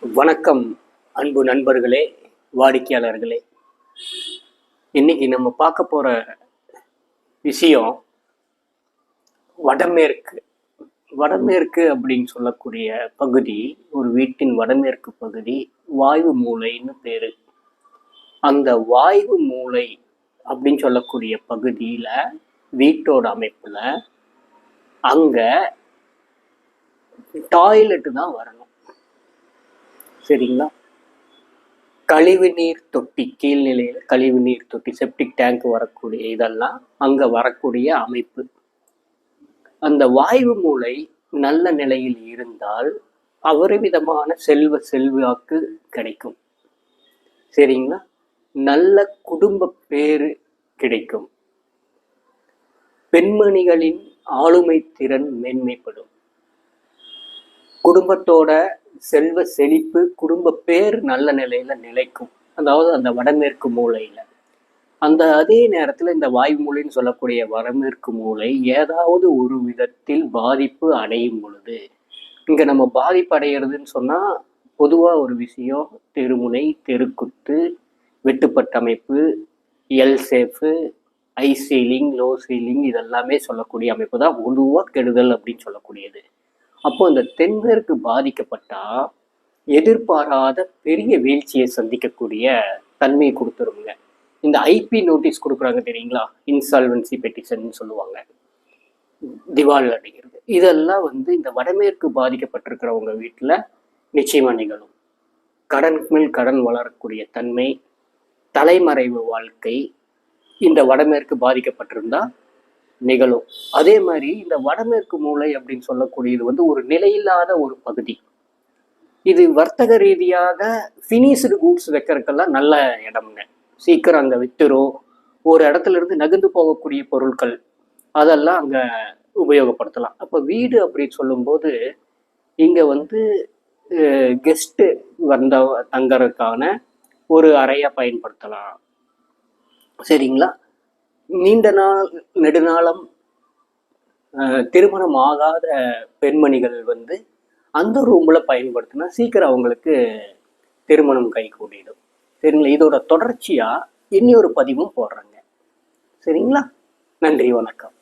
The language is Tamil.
வணக்கம் அன்பு நண்பர்களே வாடிக்கையாளர்களே. இன்னைக்கு நம்ம பார்க்க போற விஷயம் வடமேற்கு. வடமேற்கு அப்படின்னு சொல்லக்கூடிய பகுதி ஒரு வீட்டின் வடமேற்கு பகுதி வாயு மூலைன்னு பேரு. அந்த வாயு மூலை அப்படின்னு சொல்லக்கூடிய பகுதியில வீட்டோட அமைப்புல அங்க டாய்லெட் தான் வரணும். சரிங்களா? கழிவு நீர் தொட்டி கீழ்நிலையில் கழிவு நீர் தொட்டி செப்டிக் டேங்க் வரக்கூடிய இதெல்லாம் அங்கே வரக்கூடிய அமைப்பு. அந்த வாயு மூலை நல்ல நிலையில் இருந்தால் அபரிவிதமான செல்வ செல்வாக்கு கிடைக்கும். சரிங்களா? நல்ல குடும்ப பேரு கிடைக்கும். பெண்மணிகளின் ஆளுமை திறன் மேன்மைப்படும். குடும்பத்தோட செல்வ செழிப்பு குடும்ப பேர் நல்ல நிலையில நிலைக்கும். அதாவது அந்த வடமேற்கு மூலையில. அந்த அதே நேரத்துல இந்த வாய்மூலைன்னு சொல்லக்கூடிய வடமேற்கு மூலை ஏதாவது ஒரு விதத்தில் பாதிப்பு அடையும் பொழுது இங்க நம்ம பாதிப்பு அடைகிறதுன்னு சொன்னா பொதுவா ஒரு விஷயம் தெருமுனை தெருக்குத்து வெட்டுப்பட்டமைப்பு L shape high ceiling low ceiling இதெல்லாமே சொல்லக்கூடிய அமைப்பு தான் பொதுவாக கெடுதல் அப்படின்னு சொல்லக்கூடியது. அப்போ இந்த தென்மேற்கு பாதிக்கப்பட்டா எதிர்பாராத பெரிய வீழ்ச்சியை சந்திக்கக்கூடிய தன்மையை கொடுத்துருங்க. இந்த ஐபி நோட்டீஸ் கொடுக்குறாங்க தெரியுங்களா? இன்சால்வன்சி பெட்டிஷன் சொல்லுவாங்க. திவால் அடைகிறது. இதெல்லாம் வந்து இந்த வடமேற்கு பாதிக்கப்பட்டிருக்கிறவங்க வீட்டில் நிச்சயமா நிகழும். கடன் மேல் கடன் வளரக்கூடிய தன்மை தலைமறைவு வாழ்க்கை இந்த வடமேற்கு பாதிக்கப்பட்டிருந்தால் நிகழும். அதே மாதிரி இந்த வடமேற்கு மூளை அப்படின்னு சொல்லக்கூடியது வந்து ஒரு நிலையில்லாத ஒரு பகுதி. இது வர்த்தக ரீதியாக ஃபினிஷ்டு கூட்ஸ் வைக்கிறதுக்கெல்லாம் நல்ல இடம்ங்க. சீக்கிரம் அங்கே விட்டுரும் ஒரு இடத்துல இருந்து நகர்ந்து போகக்கூடிய பொருட்கள் அதெல்லாம் அங்கே உபயோகப்படுத்தலாம். அப்போ வீடு அப்படின்னு சொல்லும்போது இங்கே வந்து கெஸ்ட்டு வந்த தங்கறதுக்கான ஒரு அறையை பயன்படுத்தலாம். சரிங்களா? நீண்ட நாள் நெடுநாளம் திருமணம் ஆகாத பெண்மணிகள் வந்து அந்த ரூமில் பயன்படுத்தினா சீக்கிரம் அவங்களுக்கு திருமணம் கை கூடிடும். சரிங்களா? இதோட தொடர்ச்சியாக இன்னொரு பதிவும் போடுறேங்க. சரிங்களா? நன்றி வணக்கம்.